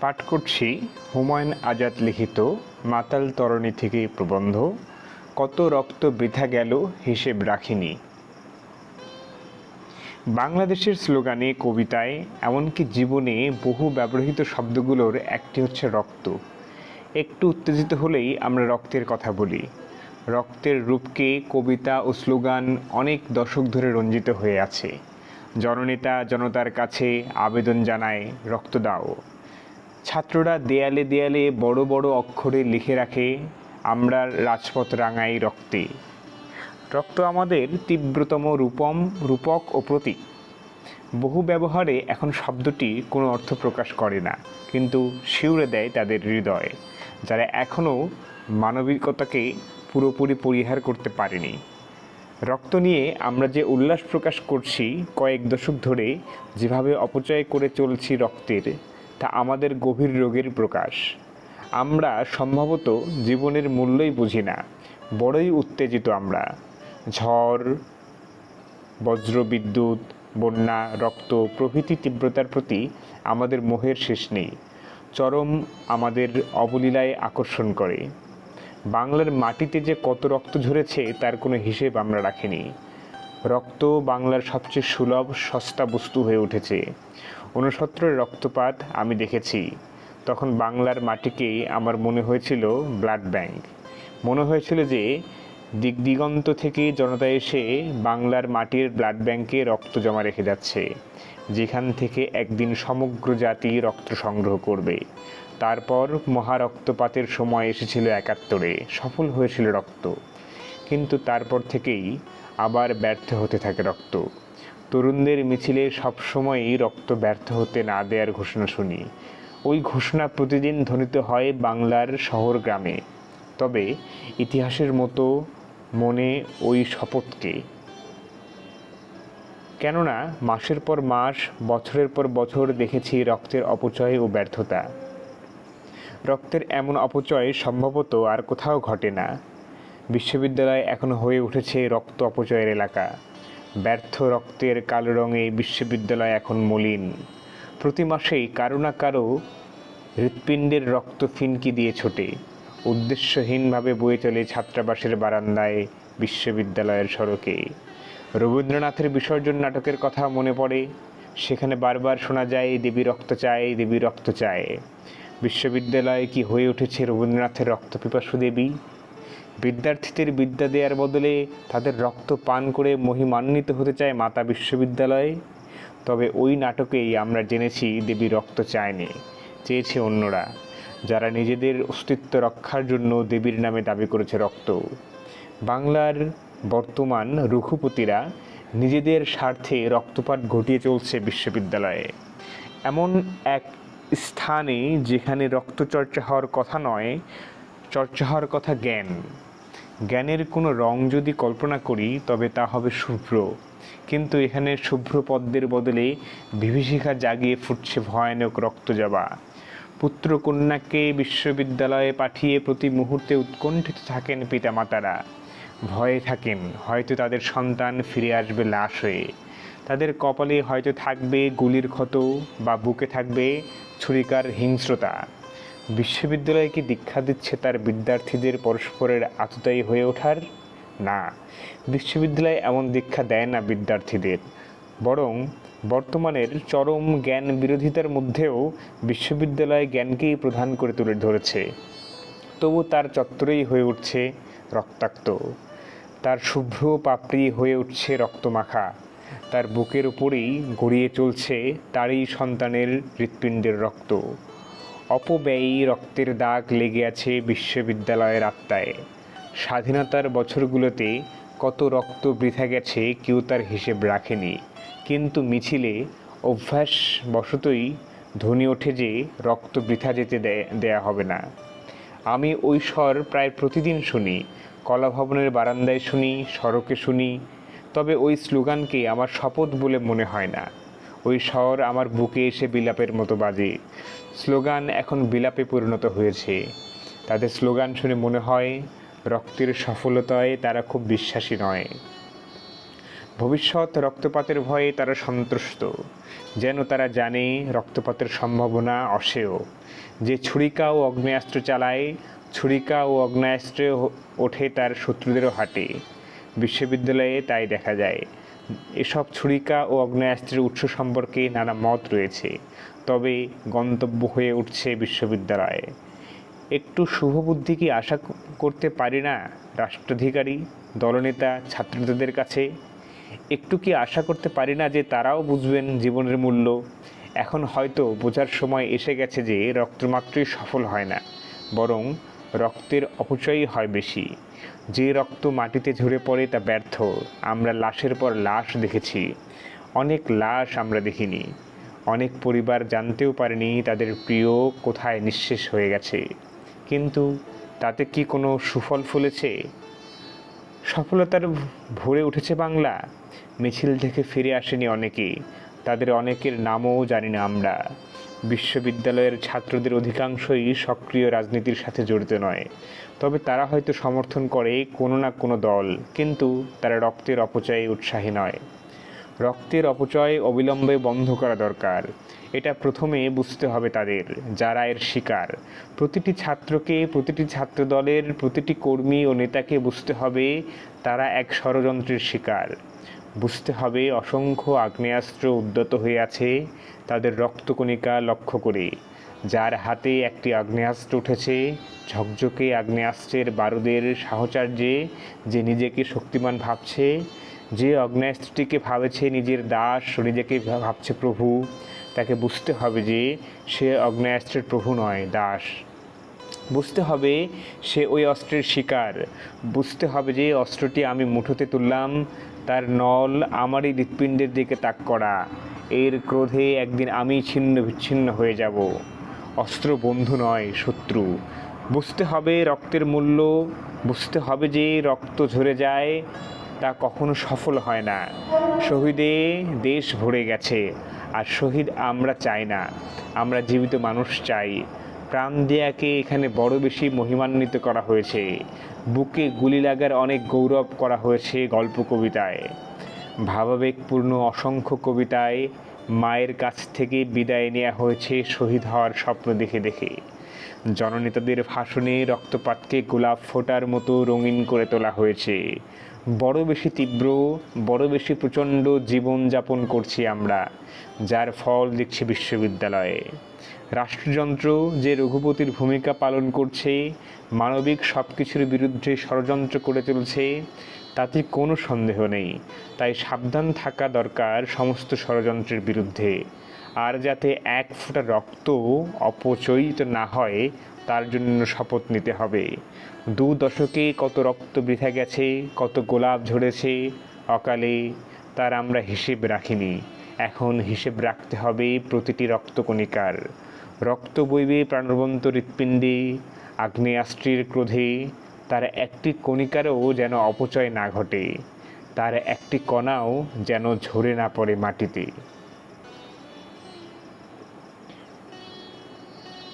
পাঠ করছি হুমায়ুন আজাদ লিখিত, মাতাল তরণী থেকে প্রবন্ধ, কত রক্ত বৃথা গেল হিসেব রাখিনি। বাংলাদেশের স্লোগানে, কবিতায়, এমনকি জীবনে বহু ব্যবহৃত শব্দগুলোর একটি হচ্ছে রক্ত। একটু উত্তেজিত হলেই আমরা রক্তের কথা বলি। রক্তের রূপকে কবিতা ও স্লোগান অনেক দশক ধরে রঞ্জিত হয়ে আছে। জননেতা জনতার কাছে আবেদন জানায়, রক্ত দাও। ছাত্ররা দেয়ালে দেয়ালে বড় বড় অক্ষরে লিখে রাখে, আমরা রাজপথ রাঙাই রক্তে। রক্ত আমাদের তীব্রতম রূপম, রূপক ও প্রতীক। বহু ব্যবহারে এখন শব্দটি কোনো অর্থ প্রকাশ করে না, কিন্তু শিউরে দেয় তাদের হৃদয়, যারা এখনও মানবিকতাকে পুরোপুরি পরিহার করতে পারেনি। রক্ত নিয়ে আমরা যে উল্লাস প্রকাশ করছি কয়েক দশক ধরে, যেভাবে অপচয় করে চলছি রক্তের তা আমাদের গভীর রোগের প্রকাশ। আমরা সম্ভবত জীবনের মূল্যই বুঝি না, বড়ই উত্তেজিত আমরা। ঝড়, বজ্রবিদ্যুৎ, বন্যা, রক্ত প্রভৃতি তীব্রতার প্রতি আমাদের মোহের শেষ নেই। চরম আমাদের অবলীলায় আকর্ষণ করে। বাংলার মাটিতে যে কত রক্ত ঝরেছে তার কোনো হিসেব আমরা রাখিনি। রক্ত বাংলার সবচেয়ে সুলভ, সস্তা বস্তু হয়ে উঠেছে। ঊনসত্তরের রক্তপাত আমি দেখেছি। তখন বাংলার মাটিকেই আমার মনে হয়েছিল ব্লাড ব্যাংক। মনে হয়েছিল যে দিক দিগন্ত থেকে জনতা এসে বাংলার মাটির ব্লাড ব্যাংকে রক্ত জমা রেখে যাচ্ছে। যেখান থেকে একদিন সমগ্র জাতি রক্ত সংগ্রহ করবে। তারপর মহারক্তপাতের সময় এসেছিল একাত্তরে। সফল হয়েছিল রক্ত। কিন্তু তারপর থেকেই আবার ব্যর্থ হতে থাকে রক্ত। তরুণদের মিছিলে সবসময়ই রক্ত ব্যর্থ হতে না দেওয়ার ঘোষণা শুনি। ওই ঘোষণা প্রতিদিন ধ্বনিত হয় বাংলার শহর গ্রামে। তবে ইতিহাসের মতো মনে ওই শপথকে। কেননা মাসের পর মাস, বছরের পর বছর দেখেছি রক্তের অপচয় ও ব্যর্থতা। রক্তের এমন অপচয় সম্ভবত আর কোথাও ঘটে না। বিশ্ববিদ্যালয় এখন হয়ে উঠেছে রক্ত অপচয়ের এলাকা। ব্যর্থ রক্তের কালো রঙে বিশ্ববিদ্যালয় এখন মলিন। প্রতি মাসেই কারও না কারও হৃৎপিণ্ডের রক্ত ফিনকি দিয়ে ছোটে। উদ্দেশ্যহীনভাবে বয়ে চলে ছাত্রাবাসের বারান্দায় বিশ্ববিদ্যালয়ের সড়কে। রবীন্দ্রনাথের বিসর্জন নাটকের কথা মনে পড়ে। সেখানে বারবার শোনা যায়, দেবী রক্ত চায়, দেবী রক্ত চায়। বিশ্ববিদ্যালয়ে কি হয়ে উঠেছে রবীন্দ্রনাথের রক্তপিপাসু দেবী? বিদ্যার্থীদের বিদ্যা দেওয়ার বদলে তাদের রক্ত পান করে মহিমান্বিত হতে চায় মাতা বিশ্ববিদ্যালয়ে। তবে ওই নাটকেই আমরা জেনেছি দেবী রক্ত চায়নি, চেয়েছে অন্যরা, যারা নিজেদের অস্তিত্ব রক্ষার জন্য দেবীর নামে দাবি করেছে রক্ত। বাংলার বর্তমান রঘুপতিরা নিজেদের স্বার্থে রক্তপাত ঘটিয়ে চলছে বিশ্ববিদ্যালয়ে। এমন এক স্থানে যেখানে রক্তচর্চা হওয়ার কথা নয়, চর্চা হওয়ার কথা জ্ঞান। জ্ঞানের কোনো রং যদি কল্পনা করি, তবে তা হবে শুভ্র। কিন্তু এখানে শুভ্র পদ্মের বদলে বিভীষিকা জাগিয়ে ফুটছে ভয়ানক রক্তজবা। পুত্র কন্যাকে বিশ্ববিদ্যালয়ে পাঠিয়ে প্রতি মুহূর্তে উৎকণ্ঠিত থাকেন পিতামাতারা। ভয়ে থাকেন, হয়তো তাদের সন্তান ফিরে আসবে লাশ হয়ে। তাদের কপালে হয়তো থাকবে গুলির ক্ষত বা বুকে থাকবে ছুরিকার হিংস্রতা। বিশ্ববিদ্যালয় কি দীক্ষা দিচ্ছে তার বিদ্যার্থীদের পরস্পরের আততায়ী হয়ে ওঠার? না। বিশ্ববিদ্যালয় এমন দীক্ষা দেয় না বিদ্যার্থীদের। বরং বর্তমানের চরম জ্ঞান বিরোধিতার মধ্যেও বিশ্ববিদ্যালয় জ্ঞানকেই প্রধান করে তুলে ধরেছে। তবু তার চত্বরেই হয়ে উঠছে রক্তাক্ত। তার শুভ্র পাপড়ি হয়ে উঠছে রক্তমাখা। তার বুকের উপরেই গড়িয়ে চলছে তারই সন্তানের হৃৎপিণ্ডের রক্ত। অপব্যয়ী রক্তের দাগ লেগে আছে বিশ্ববিদ্যালয়ের আত্মায়। স্বাধীনতার বছরগুলোতে কত রক্ত বৃথা গেছে কেউ তার হিসেব রাখেনি। কিন্তু মিছিলে অভ্যাস বশতই ধ্বনি ওঠে যে রক্ত বৃথা যেতে দেয়া হবে না। আমি ওই স্বর প্রায় প্রতিদিন শুনি, কলাভবনের বারান্দায় শুনি, সড়কে শুনি, তবে ওই স্লোগানকে আমার শপথ বলে মনে হয় না। ওই স্বর আমার বুকে এসে বিলাপের মতো বাজে। স্লোগান এখন বিলাপে পরিণত হয়েছে। তাদের স্লোগান শুনে মনে হয়, রক্তের সফলতায় তারা খুব বিশ্বাসী নয়। ভবিষ্যৎ রক্তপাতের ভয়ে তারা সন্তুষ্ট। যেন তারা জানে, রক্তপাতের সম্ভাবনা অসেয়। যে ছুরিকা ও অগ্নেয়াস্ত্র চালায়, ছুরিকা ও অগ্নেয়াস্ত্রে ওঠে তার শত্রুদেরও হাটে বিশ্ববিদ্যালয়ে তাই দেখা যায়। এসব ছুরিকা ও অগ্নেয়াস্ত্রের উৎস সম্পর্কে নানা মত রয়েছে। তবে গন্তব্য হয়ে উঠছে বিশ্ববিদ্যালয়ে। একটু শুভবুদ্ধি কি আশা করতে পারি না রাষ্ট্রাধিকারী, দলনেতা ছাত্রনেতাদের কাছে? একটু কি আশা করতে পারি না যে তারাও বুঝবেন জীবনের মূল্য? এখন হয়তো বোঝার সময় এসে গেছে যে রক্তমাত্রই সফল হয় না, বরং রক্তের অপচয়ই হয় বেশি। যে রক্ত মাটিতে ঝরে পড়ে তা ব্যর্থ, আমরা লাশের পর লাশ দেখেছি। অনেক লাশ আমরা দেখিনি। অনেক পরিবার জানতেও পারেনি তাদের প্রিয় কোথায় নিঃশেষ হয়ে গেছে। কিন্তু তাতে কি কোনো সুফল ফুলেছে? সফলতার ভরে উঠেছে বাংলা। মিছিল থেকে ফিরে আসেনি অনেকে। তাদের অনেকের নামও জানি না আমরা। বিশ্ববিদ্যালয়ের ছাত্রদের অধিকাংশই সক্রিয় রাজনীতির সাথে জড়িত নয়। তবে তারা হয়তো সমর্থন করে কোনো না কোনো দল, কিন্তু তারা রক্তের অপচয়ে উৎসাহী নয়। রক্তের অপচয় অবিলম্বে বন্ধ করা দরকার। এটা প্রথমে বুঝতে হবে তাদের, যারা এর শিকার। প্রতিটি ছাত্রকে, প্রতিটি ছাত্র দলের প্রতিটি কর্মী ও নেতাকে বুঝতে হবে তারা এক ষড়যন্ত্রের শিকার। বুঝতে হবে অসংখ্য আগ্নেয়াস্ত্র উদ্যত হয়ে আছে তাদের রক্তকণিকা লক্ষ্য করে। যার হাতে একটি আগ্নেয়াস্ত্র উঠেছে, ঝকঝকে আগ্নেয়াস্ত্রের বারুদের সাহচর্যে যে নিজেকে শক্তিমান ভাবছে যে অগ্নেয়াস্ত্রটিকে ভাবেছে নিজের দাস নিজেকে ভাবছে প্রভু, তাকে বুঝতে হবে যে সে অগ্নেয়াস্ত্রের প্রভু নয়, দাস। বুঝতে হবে সে ওই অস্ত্রের শিকার। বুঝতে হবে যে অস্ত্রটি আমি মুঠোতে তুললাম, তার নল আমারই হৃৎপিণ্ডের দিকে তাক করা। এর ক্রোধে একদিন আমি ছিন্ন বিচ্ছিন্ন হয়ে যাব। অস্ত্র বন্ধু নয়, শত্রু। বুঝতে হবে রক্তের মূল্য। বুঝতে হবে যে রক্ত ঝরে যায়। তা কখনো সফল হয় না। শহীদে দেশ ভরে গেছে, আর শহীদ আমরা চাই না। আমরা জীবিত মানুষ চাই। প্রাণ দেয়াকে এখানে বড় বেশি মহিমান্বিত করা হয়েছে। বুকে গুলি লাগার অনেক গৌরব করা হয়েছে গল্প কবিতায়। ভাবাবেগপূর্ণ অসংখ্য কবিতায় মায়ের কাছ থেকে বিদায় নেওয়া হয়েছে শহীদ হওয়ার স্বপ্ন দেখে দেখে। জননেতাদের ভাষণে রক্তপাতকে গোলাপ ফোটার মতো রঙিন করে তোলা হয়েছে। বড় বেশি তীব্র, বড় বেশি প্রচণ্ড জীবনযাপন করছি আমরা, যার ফল দেখছি বিশ্ববিদ্যালয়ে। রাষ্ট্রযন্ত্র যে রঘুপতির ভূমিকা পালন করছে, মানবিক সব কিছুর বিরুদ্ধে ষড়যন্ত্র করে চলছে তাতে কোনো সন্দেহ নেই। তাই সাবধান থাকা দরকার সমস্ত ষড়যন্ত্রের বিরুদ্ধে, আর যাতে এক ফোঁটা রক্ত অপচয়িত না হয় তার জন্য শপথ নিতে হবে। দু দশকে কত রক্ত বৃথা গেছে, কত গোলাপ ঝরেছে, অকালে তার আমরা হিসেব রাখিনি। এখন হিসেব রাখতে হবে প্রতিটি রক্তকণিকার। রক্ত বইবে প্রাণবন্ত হৃৎপিণ্ডে, আগ্নেয়াস্ত্রের ক্রোধে, তার একটি কণিকারও যেন অপচয় না ঘটে, তার একটি কণাও যেন ঝরে না পড়ে মাটিতে।